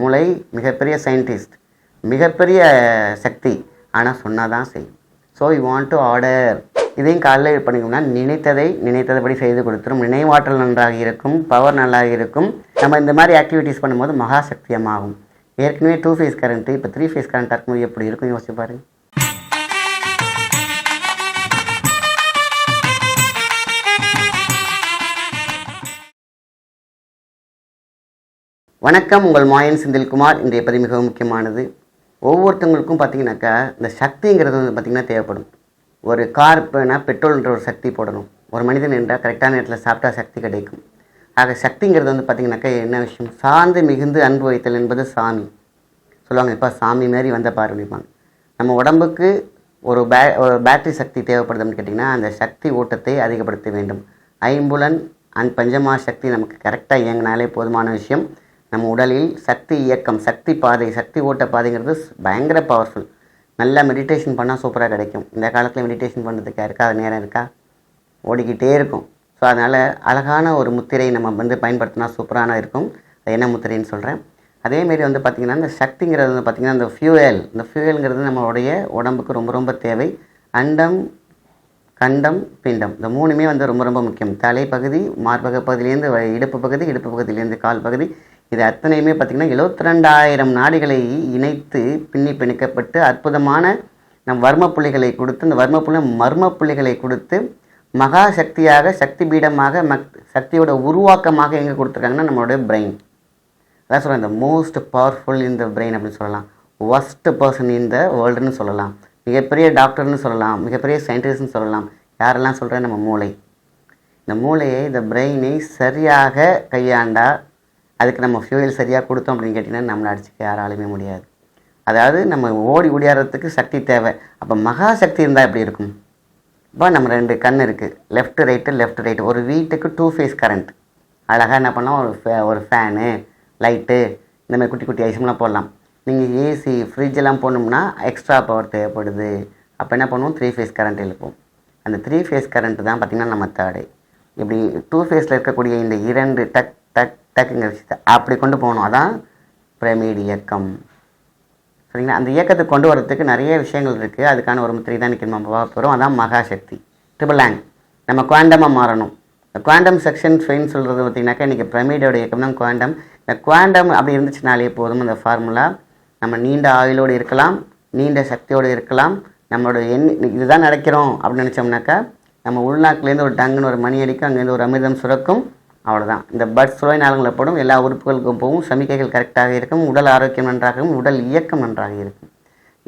மூளை மிகப்பெரிய சயின்டிஸ்ட் மிகப்பெரிய சக்தி. ஆனால் சொன்னால் தான் செய்யும். So you want to order இதையும் காலையில் பண்ணிக்கணும்னா நினைத்ததை நினைத்தபடி செய்து கொடுத்துரும். நினைவாற்றல் நன்றாக இருக்கும் பவர் நல்லாக இருக்கும். நம்ம இந்த மாதிரி ஆக்டிவிட்டீஸ் பண்ணும்போது மகா சக்தியமாகும் ஏற்கனவே டூ ஃபேஸ் கரண்ட்டு இப்போ த்ரீ ஃபேஸ் கரண்ட் இருக்கும்போது எப்படி இருக்கும்? யோசிச்சு பாருங்கள் வணக்கம் உங்கள் மாயன் செந்தில்குமார். இன்றைய பதிவு மிகவும் முக்கியமானது. ஒவ்வொருத்தவங்களுக்கும் பார்த்தீங்கன்னாக்கா இந்த சக்திங்கிறது வந்து பார்த்திங்கன்னா தேவைப்படும். ஒரு கார் இப்போனா பெட்ரோல்ன்ற ஒரு சக்தி போடணும். ஒரு மனிதன் என்றால் கரெக்டான நேரத்தில் சாப்பிட்டா சக்தி கிடைக்கும். ஆக சக்திங்கிறது வந்து பார்த்திங்கனாக்கா என்ன விஷயம்? சார்ந்து மிகுந்து அன்பு வைத்தல் என்பது சாமி. சொல்லுவாங்க இப்போ சாமி மாரி வந்த பாரு அப்படிம்பாங்க. நம்ம உடம்புக்கு ஒரு பே ஒரு பேட்டரி சக்தி தேவைப்படுதுன்னு கேட்டிங்கன்னா அந்த சக்தி ஓட்டத்தை அதிகப்படுத்த வேண்டும். ஐம்புலன் அண்ட் பஞ்சமா சக்தி நமக்கு கரெக்டாக இயங்கினாலே போதுமான விஷயம். நம்ம உடலில் சக்தி இயக்கம் சக்தி பாதை சக்தி ஓட்ட பாதைங்கிறது பயங்கர பவர்ஃபுல் நல்லா மெடிடேஷன் பண்ணால் சூப்பராக கிடைக்கும். இந்த காலத்தில் மெடிடேஷன் பண்ணுறதுக்கு இருக்கா? அது நேரம் இருக்கா? ஓடிக்கிட்டே இருக்கும். ஸோ அதனால் அழகான ஒரு முத்திரை நம்ம வந்து பயன்படுத்தினா சூப்பரான இருக்கும். அது என்ன முத்திரைன்னு சொல்கிறேன் அதேமாரி வந்து பார்த்திங்கன்னா இந்த சக்திங்கிறது வந்து பார்த்திங்கன்னா இந்த ஃபியூயல் இந்த ஃபியூயல்ங்கிறது நம்மளுடைய உடம்புக்கு ரொம்ப ரொம்ப தேவை. அண்டம் கண்டம் பிண்டம். இந்த மூணுமே வந்து ரொம்ப ரொம்ப முக்கியம். தலைப்பகுதி மார்பக பகுதியிலேருந்து வ- இடுப்பு பகுதி இடுப்பு பகுதியிலேருந்து கால் பகுதி. இது அத்தனையுமே பார்த்திங்கன்னா எழுபத்தி ரெண்டாயிரம் நாடுகளை இணைத்து பின்னி பிணைக்கப்பட்டு அற்புதமான நம் வர்ம புள்ளிகளை கொடுத்து இந்த வர்ம புள்ளி மர்ம புள்ளிகளை கொடுத்து மகா சக்தியாக சக்தி பீடமாக மக் சக்தியோட உருவாக்கமாக எங்கே கொடுத்துருக்காங்கன்னா நம்மளுடைய பிரெயின் அதான் சொல்கிறேன் இந்த most powerful in the brain அப்படின்னு சொல்லலாம். ஒஸ்ட் பர்சன் இன் த வேர்ல்டுன்னு சொல்லலாம். மிகப்பெரிய டாக்டர்னு சொல்லலாம். மிகப்பெரிய சயின்டிஸ்ட்னு சொல்லலாம். யாரெல்லாம் சொல்கிறேன் நம்ம மூளை. இந்த மூளையை இந்த பிரெயினை சரியாக கையாண்டால் அதுக்கு நம்ம ஃபியூயல் சரியாக கொடுத்தோம் அப்படின்னு கேட்டிங்கன்னா நம்மளை அடிச்சுக்க யாராலுமே முடியாது. அதாவது நம்ம ஓடி ஓடியாடுறதுக்கு சக்தி தேவை. அப்போ மகா சக்தி இருந்தால் எப்படி இருக்கும்? இப்போ நம்ம ரெண்டு கண் இருக்குது லெஃப்ட் ரைட்டு லெஃப்ட் ரைட்டு ஒரு வீட்டுக்கு டூ ஃபேஸ் கரண்ட் அழகாக என்ன பண்ணலாம்? ஒரு ஃபே ஒரு ஃபேனு லைட்டு இந்த மாதிரி குட்டி குட்டி ஐட்டம்லாம் போடலாம். நீங்கள் ஏசி ஃப்ரிட்ஜ் எல்லாம் போடணும்னா எக்ஸ்ட்ரா பவர் தேவைப்படுது. அப்போ என்ன பண்ணுவோம்? த்ரீ ஃபேஸ் கரண்ட் இழுப்போம் அந்த த்ரீ ஃபேஸ் கரண்ட் தான் பார்த்திங்கன்னா நம்ம தேர்டு இப்படி டூ ஃபேஸில் இருக்கக்கூடிய இந்த இரண்டு டக் டக்குங்கிற விஷயத்தை அப்படி கொண்டு போகணும். அதான் பிரமிட் இயக்கம். சரிங்களா? அந்த இயக்கத்தை கொண்டு வரதுக்கு நிறைய விஷயங்கள் இருக்குது அதுக்கான ஒரு முத்திரை தான் இன்றைக்கி நம்ம பார்க்க போகிறோம் அதான் மகாசக்தி ட்ரிபிள் ஆங் நம்ம குவாண்டமாக மாறணும். இந்த குவாண்டம் செக்ஷன் ஃபெயின் சொல்கிறது பார்த்திங்கனாக்கா இன்றைக்கி பிரமிடோட இயக்கம் தான் குவாண்டம் இந்த குவாண்டம் அப்படி இருந்துச்சுனாலே போதும். இந்த ஃபார்முலா நம்ம நீண்ட ஆயுளோடு இருக்கலாம். நீண்ட சக்தியோடு இருக்கலாம். நம்மளோட எண் இதுதான் நடக்கிறோம் அப்படின்னு நினச்சோம்னாக்கா நம்ம உள்நாட்டிலேருந்து ஒரு டங்குன்னு ஒரு மணி அடிக்கும். அங்கேருந்து ஒரு அமிர்தம் சுரக்கும். அவ்வளோதான் இந்த பட் சுவை நாளங்களை எல்லா உறுப்புகளுக்கும் போகும். சமிக்கைகள் கரெக்டாக இருக்கும். உடல் ஆரோக்கியம் நன்றாகவும் உடல் இயக்கம் நன்றாக இருக்கும்.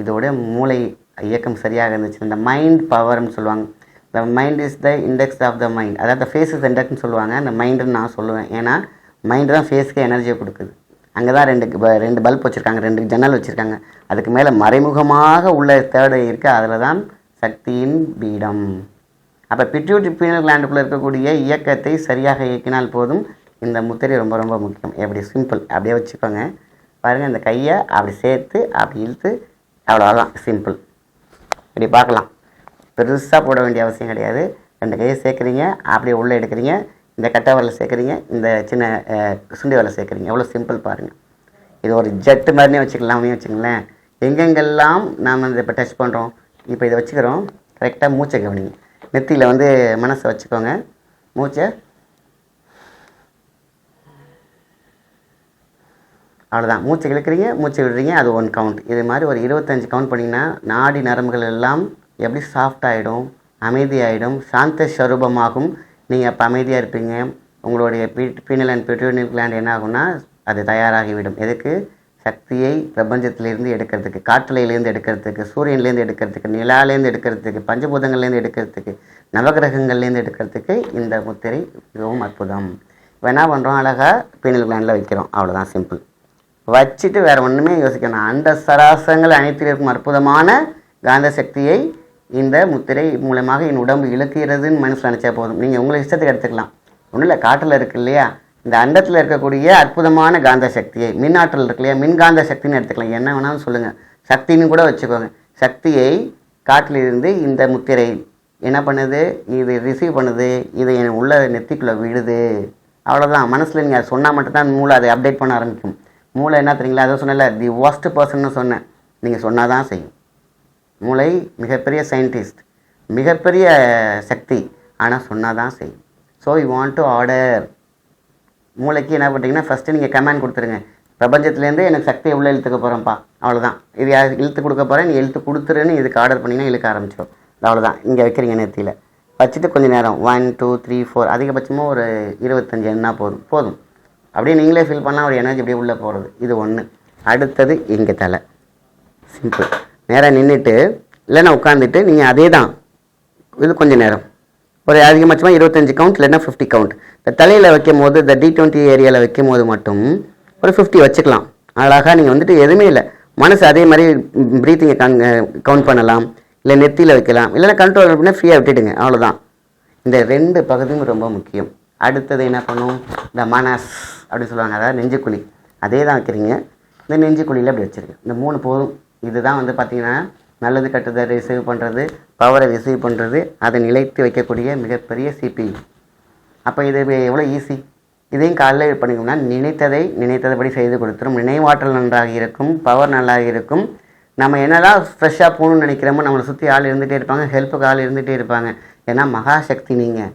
இதோட மூளை இயக்கம் சரியாக இருந்துச்சு இந்த மைண்ட் பவர்னு சொல்லுவாங்க. The mind is the index of the mind அதாவது ஃபேஸ் இஸ் இண்டெக்ஸ்னு சொல்லுவாங்க. அந்த மைண்டுன்னு நான் சொல்லுவேன். ஏன்னா மைண்டு தான் ஃபேஸ்க்கு எனர்ஜியை கொடுக்குது. அங்கே தான் ரெண்டு ப- ரெண்டு பல்ப் வச்சுருக்காங்க. ரெண்டு ஜன்னல் வச்சுருக்காங்க. அதுக்கு மேலே மறைமுகமாக உள்ள தேர்டு இருக்குது அதில் தான் சக்தியின் பீடம். அப்போ பிட்யூட்டி பீனல் கிளாண்டுக்குள்ளே இருக்கக்கூடிய இயக்கத்தை சரியாக இயக்கினால் போதும். இந்த முத்திரை ரொம்ப ரொம்ப முக்கியம். எப்படி? சிம்பிள் அப்படியே வச்சுக்கோங்க. பாருங்கள் இந்த கையை அப்படி சேர்த்து அப்படி இழுத்து அவ்வளோதான் சிம்பிள் இப்படி பார்க்கலாம். பெருசாக போட வேண்டிய அவசியம் கிடையாது. ரெண்டு கையை சேர்க்குறீங்க அப்படியே உள்ளே எடுக்கிறீங்க. இந்த கட்டை வரல சேர்க்குறீங்க இந்த சின்ன சுண்டி வரல சேர்க்குறீங்க. எவ்வளோ சிம்பிள் பாருங்கள் இது ஒரு ஜெட்டு மாதிரினே வச்சுக்கலாமே வச்சுங்களேன் எங்கெங்கெல்லாம் நாம் இந்த இப்போ டச் பண்ணுறோம் இப்போ இதை வச்சுக்கிறோம். கரெக்டாக மூச்சை கவனிங்க. நெத்தியில் வந்து மனசை வச்சுக்கோங்க. மூச்சை. அவ்வளோதான் மூச்சை இழுக்கிறீங்க மூச்சை விடுறீங்க அது ஒன் கவுண்ட் இது மாதிரி ஒரு இருபத்தஞ்சு கவுண்ட் பண்ணிங்கன்னா நாடி நரம்புகள் எல்லாம் எப்படி சாஃப்ட் ஆகிடும் அமைதியாகிடும் சாந்த ஸ்வரூபமாகும். நீங்கள் அப்போ அமைதியாக இருப்பீங்க. உங்களுடைய பீனல் அண்ட் பிட்யூனியல் கிளாண்ட் என்ன ஆகும்னா அது தயாராகிவிடும். எதுக்கு? சக்தியை பிரபஞ்சத்திலேருந்து எடுக்கிறதுக்கு காற்றலையிலேருந்து எடுக்கிறதுக்கு சூரியன்லேருந்து எடுக்கிறதுக்கு நிலாலேருந்து எடுக்கிறதுக்கு பஞ்சபூதங்கள்லேருந்து எடுக்கிறதுக்கு நவகிரகங்கள்லேருந்து எடுக்கிறதுக்கு இந்த முத்திரை மிகவும் அற்புதம். இப்போ என்ன பண்ணுறோம் அழகாக பீனல் கிளாண்டில் வைக்கிறோம். அவ்வளோதான் சிம்பிள் வச்சுட்டு வேறு ஒன்றுமே யோசிக்கணும் அந்த சராசங்கள் அனைத்திலும் இருக்கும் அற்புதமான காந்த சக்தியை இந்த முத்திரை மூலமாக என் உடம்பு இழுக்கிறதுன்னு மனசில் நினச்சா போதும். நீங்கள் உங்களை இஷ்டத்துக்கு எடுத்துக்கலாம். ஒன்றும் இல்லை காட்டில் இருக்கு இல்லையா? இந்த அண்டத்தில் இருக்கக்கூடிய அற்புதமான காந்த சக்தியை மின்னாற்றல் இருக்கு இல்லையா? மின்காந்த சக்தின்னு எடுத்துக்கலாம். என்ன வேணாலும் சொல்லுங்கள் சக்தின்னு கூட வச்சுக்கோங்க. சக்தியை காட்டிலிருந்து இந்த முத்திரை என்ன பண்ணுது? இது ரிசீவ் பண்ணுது. இதை என் உள்ள நெத்திக்குள்ளே விடுது. அவ்வளோதான் மனசில் நீங்கள் சொன்னால் மட்டும்தான் மூளை அதை அப்டேட் பண்ண ஆரம்பிக்கும். மூளை என்ன தெரியுங்களா? அதை சொன்னல தி worst பர்சன்னு சொன்னேன். நீங்கள் சொன்னால் தான் செய்யும். மூளை மிகப்பெரிய சயின்டிஸ்ட் மிகப்பெரிய சக்தி. ஆனால் சொன்னால் தான் செய்யும். So you want to order மூளைக்கு என்ன பண்ணுறீங்கன்னா ஃபஸ்ட்டு நீங்கள் கமெண்ட் கொடுத்துருங்க. பிரபஞ்சத்துலேருந்து எனக்கு சக்தியை உள்ளே இழுத்துக்க போகிறேன்ப்பா அவ்வளோதான் இது யார் இழுத்து கொடுக்க போகிறேன் நீ இழுத்து கொடுத்துருன்னு இதுக்கு ஆர்டர் பண்ணிங்கன்னா இழுக்க ஆரம்பிச்சிடும். அவ்வளோதான் இங்கே வைக்கிறீங்க நெத்தியில். வச்சுட்டு கொஞ்ச நேரம். ஒன் டூ த்ரீ ஃபோர் அதிகபட்சமாக ஒரு இருபத்தஞ்சு எண்ணா போதும். போதும். அப்படியே நீங்களே ஃபீல் பண்ணால் ஒரு எனர்ஜி அப்படியே உள்ளே போகிறது இது ஒன்று அடுத்தது இங்கே தலை. சிம்பிள் நேராக நின்றுட்டு இல்லைன்னா உட்காந்துட்டு நீங்கள் அதே தான் இது கொஞ்சம் நேரம். ஒரு அதிகபட்சமாக இருபத்தஞ்சு கவுண்ட் இல்லைன்னா ஃபிஃப்டி கவுண்ட் இந்த தலையில் வைக்கும் போது இந்த டி டுவெண்ட்டி ஏரியாவில் வைக்கும் போது மட்டும் ஒரு ஃபிஃப்டி வச்சுக்கலாம். அழகாக நீங்கள் வந்துட்டு எதுவுமே இல்லை. மனசு அதே மாதிரி ப்ரீத்திங்கை கவுண்ட் பண்ணலாம். இல்லை நெத்தியில் வைக்கலாம். இல்லைன்னா கண்ட்ரோல் அப்படின்னா ஃப்ரீயாக விட்டுடுங்க. அவ்வளோதான் இந்த ரெண்டு பகுதியும் ரொம்ப முக்கியம். அடுத்தது என்ன பண்ணும்? இந்த மனஸ் அப்படின்னு சொல்லுவாங்க. அதாவது நெஞ்சுக்குழி. அதே தான் வைக்கிறீங்க. இந்த நெஞ்சுக்குழியில் அப்படி வச்சுருங்க. இந்த மூணு போதும். இதுதான் வந்து பார்த்தீங்கன்னா நல்லது கெட்டதை ரிசீவ் பண்ணுறது பவரை ரிசீவ் பண்ணுறது அதை நிலைத்து வைக்கக்கூடிய மிகப்பெரிய சிபியு அப்போ இது எவ்வளோ ஈஸி இதையும் காலைல பண்ணிக்கணும்னா நினைத்ததை நினைத்ததபடி செய்து கொடுத்துரும். நினைவாற்றல் நன்றாக இருக்கும் பவர் நல்லாக இருக்கும். நம்ம என்னதான் ஃப்ரெஷ்ஷாக போகணும்னு நினைக்கிறோமோ நம்மளை சுற்றி ஆள் இருந்துகிட்டே இருப்பாங்க ஹெல்ப்புக்கு ஆள் இருந்துகிட்டே இருப்பாங்க. ஏன்னா மகாசக்தி நீங்கள்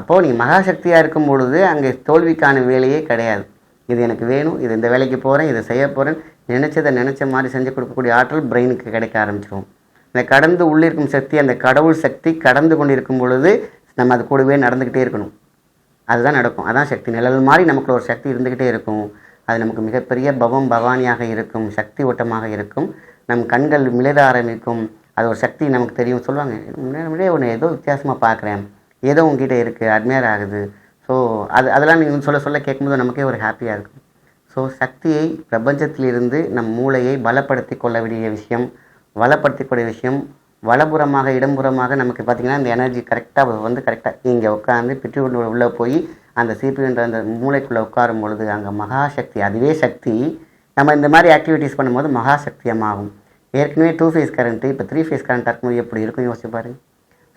அப்போது நீங்கள் மகாசக்தியாக இருக்கும் பொழுது அங்கே தோல்விக்கான வேலையே கிடையாது. இது எனக்கு வேணும் இது இந்த வேலைக்கு போகிறேன் இதை செய்ய போகிறேன் நினச்சதை நினச்ச மாதிரி செஞ்சு கொடுக்கக்கூடிய ஆற்றல் பிரெயினுக்கு கிடைக்க ஆரம்பிச்சிடும் இந்த கடந்து உள்ளிருக்கும் சக்தி அந்த கடவுள் சக்தி கடந்து கொண்டிருக்கும் பொழுது நம்ம அது கூடவே நடந்துக்கிட்டே இருக்கணும். அதுதான் நடக்கும். அதான் சக்தி. நிழல் மாதிரி நமக்குள்ள ஒரு சக்தி இருந்துக்கிட்டே இருக்கும். அது நமக்கு மிகப்பெரிய பவம் பவானியாக இருக்கும் சக்தி ஓட்டமாக இருக்கும். நம் கண்கள் மிளற ஆரம்பிக்கும். அது ஒரு சக்தி நமக்கு தெரியும். சொல்லுவாங்க முன்னாடியே ஒன்று ஏதோ வித்தியாசமாக பார்க்குறேன். ஏதோ உங்ககிட்ட இருக்குது அட்மையர் ஆகுது. ஸோ அது அதெல்லாம் நீங்கள் சொல்ல சொல்ல கேட்கும்போது நமக்கே ஒரு ஹாப்பியாக இருக்கும். ஸோ சக்தியை பிரபஞ்சத்திலிருந்து நம் மூளையை பலப்படுத்தி கொள்ள வேண்டிய விஷயம் வளப்படுத்திக்கூடிய விஷயம் வலப்புறமாக இடம்புறமாக நமக்கு பார்த்திங்கன்னா இந்த எனர்ஜி கரெக்டாக வந்து கரெக்டாக இங்கே உட்காந்து பிட்டு உள்ளே போய் அந்த சிபின்ற அந்த மூளைக்குள்ளே உட்காரும் பொழுது அங்கே மகாசக்தி அதுவே சக்தி நம்ம இந்த மாதிரி ஆக்டிவிட்டீஸ் பண்ணும்போது மகாசக்தியமாகும். ஏற்கனவே டூ ஃபேஸ் கரண்ட்டு இப்போ த்ரீ ஃபேஸ் கரண்ட் இருக்கும்போது எப்படி இருக்கும்? யோசிச்சு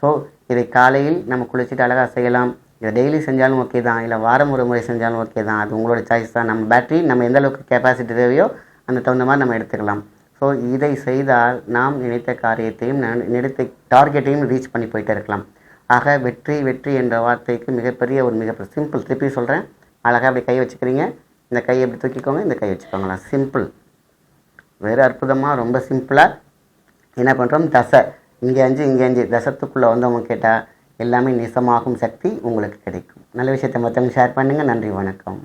ஸோ இதை காலையில் நம்ம குளிச்சுட்டு அழகாக செய்யலாம். இதை டெய்லி செஞ்சாலும் ஓகே தான் இல்லை வாரம் ஒரு முறை செஞ்சாலும் ஓகே தான். அது உங்களோட சாய்ஸ் தான். நம்ம பேட்டரி நம்ம எந்த அளவுக்கு கெப்பாசிட்டி தேவையோ அந்த தகுந்த மாதிரி நம்ம எடுத்துக்கலாம். ஸோ இதை செய்தால் நாம் நினைத்த காரியத்தையும் நினைத்த டார்கெட்டையும் ரீச் பண்ணி போயிட்டே இருக்கலாம். ஆக வெற்றி வெற்றி என்ற வார்த்தைக்கு மிகப்பெரிய ஒரு மிக சிம்பிள் திருப்பி சொல்கிறேன் அழகாக அப்படி கை வச்சுக்கிறீங்க. இந்த கையை எப்படி தூக்கிக்கோங்க இந்த கை வச்சுக்கோங்களா. சிம்பிள் வேறு அற்புதமாக ரொம்ப சிம்பிளாக என்ன பண்ணுறோம் தசை. இங்கே அஞ்சு இங்கே அஞ்சு. தசத்துக்குள்ளே வந்தவங்க கேட்டால் எல்லாமே நேசமாகும் சக்தி உங்களுக்கு கிடைக்கும். நல்ல விஷயத்தை மற்றவங்க ஷேர் பண்ணுங்கள் நன்றி வணக்கம்.